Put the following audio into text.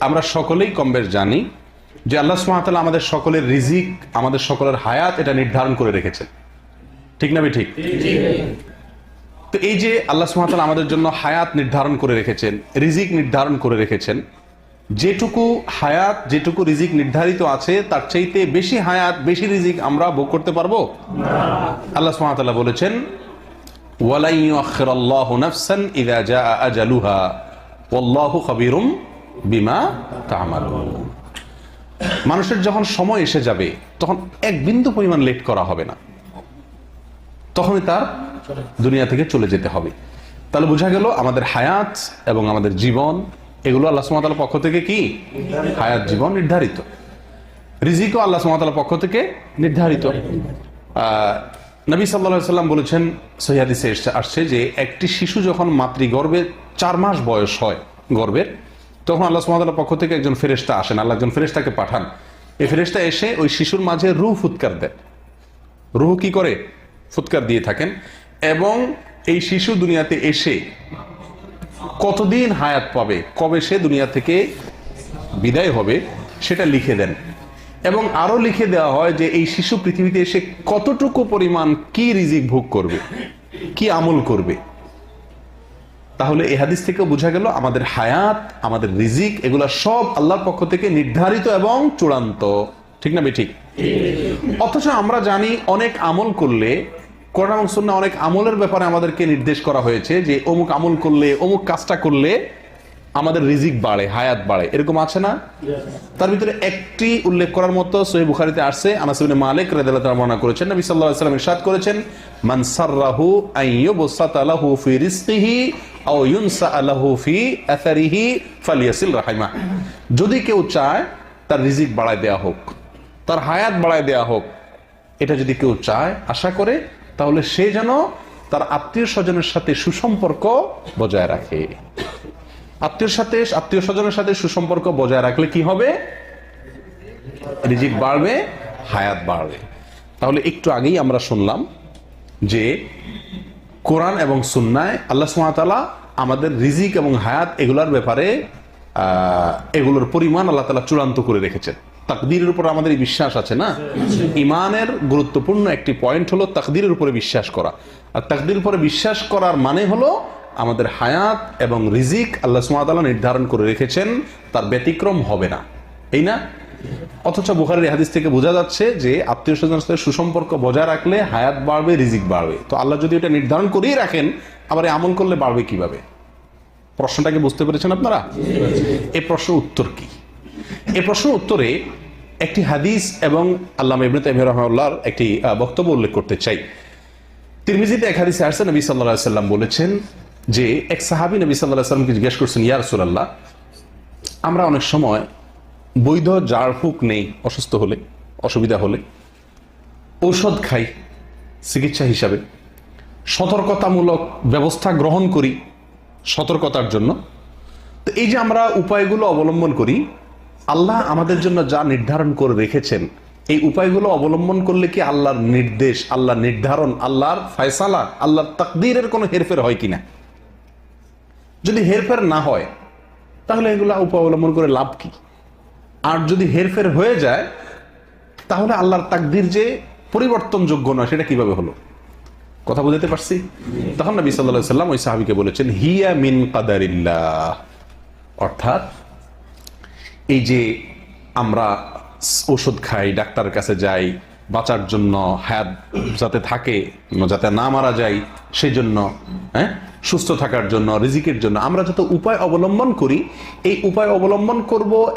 আমরা সকলেই কম বেশ জানি যে আল্লাহ সুমাতাল্লাহ আমাদের সকলের রিজিক আমাদের সকলের হায়াত এটা নির্ধারণ করে রেখেছেন। ঠিক না ঠিক? তো এই যে আল্লাহ সুমাতাল আমাদের জন্য হায়াত নির্ধারণ করে রেখেছেন রিজিক নির্ধারণ করে রেখেছেন যেটুকু হায়াত যেটুকু রিজিক নির্ধারিত আছে তার চাইতে বেশি হায়াত বেশি রিজিক আমরা ভোগ করতে পারব? আল্লাহ সুমাতাল্লাহ বলেছেন ওয়ালাই ইউআখিরাল্লাহু নাফসান ইযা জাআ আজালুহা ওয়াল্লাহু খাবীরুম বিমা তা'মালুন মানুষের যখন সময় এসে যাবে, তখন এক বিন্দু পরিমাণ লেট করা হবে না। তখনই তার দুনিয়া থেকে চলে যেতে হবে। তাহলে বোঝা গেল আমাদের হায়াত এবং আমাদের জীবন, এগুলো আল্লাহ সুমাতার পক্ষ থেকে কি? হায়াত জীবন নির্ধারিত। রিজিকও আল্লাহ সুমাতার পক্ষ থেকে নির্ধারিত। নবী সাল্লা সাল্লাম বলেছেন সহিয়াদিসে এসছে- আসছে যে, একটি শিশু যখন মাতৃগর্ভে চার মাস বয়স হয়, গর্ভের তখন আল্লাহ সুমাতার পক্ষ থেকে একজন ফেরেস্তা আসেন। আল্লাহ একজন ফেরেস্তাকে পাঠান। এই ফেরেস্তা এসে ওই শিশুর মাঝে রু ফুৎকার দেন। রুহ কি করে? ফুৎকার দিয়ে থাকেন। এবং এই শিশু দুনিয়াতে এসে কতদিন হায়াত পাবে, কবে সে দুনিয়া থেকে বিদায় হবে, সেটা লিখে দেন। এবং আরও লিখে দেওয়া হয় যে, এই শিশু পৃথিবীতে এসে কতটুকু পরিমাণ কি রিজিক ভোগ করবে, কি আমল করবে তাহলে এ হাদিস থেকে বোঝা গেল আমাদের হায়াত, আমাদের রিজিক, এগুলা সব আল্লাহর পক্ষ থেকে নির্ধারিত এবং চূড়ান্ত। ঠিক না বে ঠিক অথচ আমরা জানি অনেক আমল করলে সুন্নাহ অনেক আমলের ব্যাপারে আমাদেরকে নির্দেশ করা হয়েছে যে অমুক আমল করলে, অমুক কাজটা করলে আমাদের রিজিক বাড়ে, হায়াত বাড়ে। এরকম আছে না? তার ভিতরে একটি উল্লেখ করার মতো সহি বুখারিতে আসছে, আনাস ইবনে মালিক রাদিয়াল্লাহু তাআলা বর্ণনা করেছেন, নবী সাল্লাল্লাহু আলাইহি ওয়াসাল্লাম ইরশাদ করেছেন, মান সাররাহু আন ইউবসাতা লাহু ফি রিজকিহি যদি কেউ চায়, তার রিজিক বাড়ায় দেয়া হোক, তার হায়াত বাড়ায় দেয়া হোক, এটা যদি কেউ চায়, আশা করে, তাহলে সে যেন তার আত্মীয় স্বজনের সাথে সুসম্পর্ক বজায় রাখে। আত্মীয় সাথে, আত্মীয় স্বজনের সাথে সুসম্পর্ক বজায় রাখলে কি হবে? রিজিক বাড়বে, হায়াত বাড়বে। তাহলে একটু আগেই আমরা শুনলাম যে কোরআন এবং সুন্নায় আল্লাহ সুমাতালা আমাদের রিজিক এবং হায়াত এগুলোর ব্যাপারে এগুলোর পরিমাণ আল্লাহ তালা চূড়ান্ত করে রেখেছেন। তাকদিরের উপর আমাদের বিশ্বাস আছে না? ইমানের গুরুত্বপূর্ণ একটি পয়েন্ট হলো তাকদিরের উপরে বিশ্বাস করা। আর তাকদির উপরে বিশ্বাস করার মানে হলো আমাদের হায়াত এবং রিজিক আল্লাহ সুমাতালা নির্ধারণ করে রেখেছেন, তার ব্যতিক্রম হবে না। এই না? অথচ বুখারের হাদিস থেকে বোঝা যাচ্ছে যে আত্মীয় স্বজনের সাথে সুসম্পর্ক বজায় রাখলে হায়াত বাড়বে, রিজিক বাড়বে। তো আল্লাহ যদি এটা নির্ধারণ করেই রাখেন, আবার আমল করলে বাড়বে কীভাবে? প্রশ্নটাকে বুঝতে পেরেছেন আপনারা? এ প্রশ্ন উত্তর কি? এ প্রশ্ন উত্তরে একটি হাদিস এবং আল্লাহ ইবনে তাইমিয়া একটি বক্তব্য উল্লেখ করতে চাই। তিরমিজিতে এক হাদিসে আসছে, নবী আলাইহি সাল্লাম বলেছেন যে, এক সাহাবী নবী আলাইহি সাল্লামকে জিজ্ঞেস করছেন, ইয়া রাসূলুল্লাহ, আমরা অনেক সময় বৈধ জারফুক নেই, অসুস্থ হলে, অসুবিধা হলে। ঔষধ খাই, চিকিৎসা হিসাবে। সতর্কতামূলক ব্যবস্থা গ্রহণ করি সতর্কতার জন্য। তো এই যে আমরা উপায়গুলো অবলম্বন করি, আল্লাহ আমাদের জন্য যা নির্ধারণ করে রেখেছেন, এই উপায়গুলো অবলম্বন করলে কি আল্লাহর নির্দেশ আল্লাহ নির্ধারণ, আল্লাহর ফয়সালা, আল্লাহর তাকদীরের কোনো হেরফের হয় কিনা? যদি হেরফের না হয়, তাহলে এগুলো উপায় অবলম্বন করে লাভ কি? আর যদি হেরফের হয়ে যায়, তাহলে আল্লাহর তাকদির যে পরিবর্তনযোগ্য নয়, সেটা কীভাবে হলো? কথা বুঝতে পারছি? তখন নবী সাল্লাহ সাল্লাম ওই সাহাবিকে বলেছেন, হিয়া মিন কাদারিল্লাহ। অর্থাৎ, এই যে আমরা ওষুধ খাই ডাক্তারের কাছে যাই, বাঁচার জন্য হায়াত যাতে থাকে, যাতে না মারা যায়, সেই জন্য হ্যাঁ সুস্থ থাকার জন্য, রিজিকের জন্য আমরা যত উপায় অবলম্বন করি, এই উপায় অবলম্বন করব